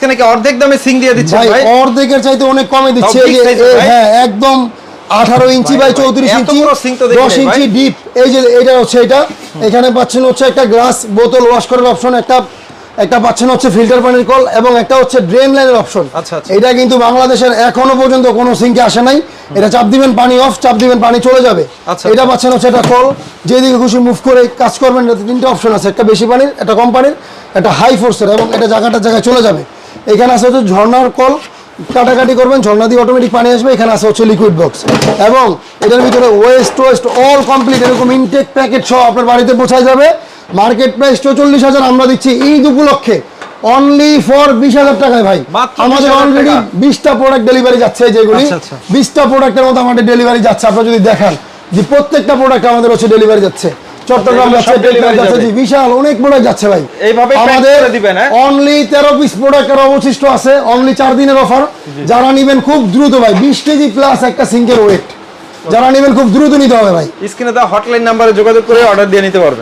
এখানে কি অর্ধেক দামে সিং দিয়ে দিচ্ছেন ভাই অর্ধেকের চাইতে অনেক কমে দিচ্ছে? হ্যাঁ একদম আঠারো ইঞ্চি বাই চৌত্রিশ ইঞ্চি দশ ইঞ্চি ডিপ এই যে এটা হচ্ছে এটা। এখানে পাচ্ছেন হচ্ছে একটা গ্লাস বোতল ওয়াশ করার অপশন একটা একটা পাচ্ছেন হচ্ছে ফিল্টার পানির কল এবং একটা হচ্ছে ড্রেন লাইনের অপশন আচ্ছা, আচ্ছা। এটা কিন্তু বাংলাদেশের এখনও পর্যন্ত কোনো সিঙ্কে আসে নাই। এটা চাপ দিবেন পানি অফ চাপ দিবেন পানি চলে যাবে। আচ্ছা, এটা পাচ্ছেন হচ্ছে একটা কল। যেদিকে খুশি মুভ করে কাজ করবেন তিনটা অপশন আছে। একটা বেশি পানির একটা কম পানির একটা হাই ফোর্সের এবং এটা জায়গাটা জায়গায় চলে যাবে। এখানে আছে হচ্ছে ঝর্ণার কল কাটাকাটি করবেন ঝর্ণা দিয়ে অটোমেটিক পানি আসবে এখানে আছে হচ্ছে লিকুইড বক্স এবং এটার ভিতরে ওয়েস্ট ওয়েস্ট অল কমপ্লিট এরকম ইনটেক প্যাকেট সহ আপনার বাড়িতে পৌঁছায় যাবে। মার্কেট প্রাইস চৌচল্লিশ হাজার আমরা দিচ্ছি ঈদ উপলক্ষে। অনলি ফর বিশ হাজার টাকায় ভাই। আমাদের 20,000 অলরেডি বিশটা প্রোডাক্ট ডেলিভারি যাচ্ছে যেগুলি। আচ্ছা, আচ্ছা। বিশটা প্রোডাক্টের মতো আমাদের ডেলিভারি যাচ্ছে আপনারা যদি দেখেন যে প্রত্যেকটা প্রোডাক্ট আমাদের হচ্ছে ডেলিভারি যাচ্ছে। চট্টগ্রাম যাচ্ছে টেকনাফ যাচ্ছে জি, বিশাল অনেক প্রোডাক্ট যাচ্ছে ভাই। এইভাবে আমাদের দিবেন? অনলি তেরো পিস প্রোডাক্টের অবশিষ্ট আছে অনলি চার দিনের অফার যারা নেবেন খুব দ্রুত ভাই বিশ কেজি প্লাস একটা সিঙ্গেল ওয়েট যারা নেবেন খুব দ্রুত নিতে হবে ভাই। স্ক্রিনে দেওয়া হটলাইন নাম্বারে যোগাযোগ করে অর্ডার দিয়ে নিতে পারবেন।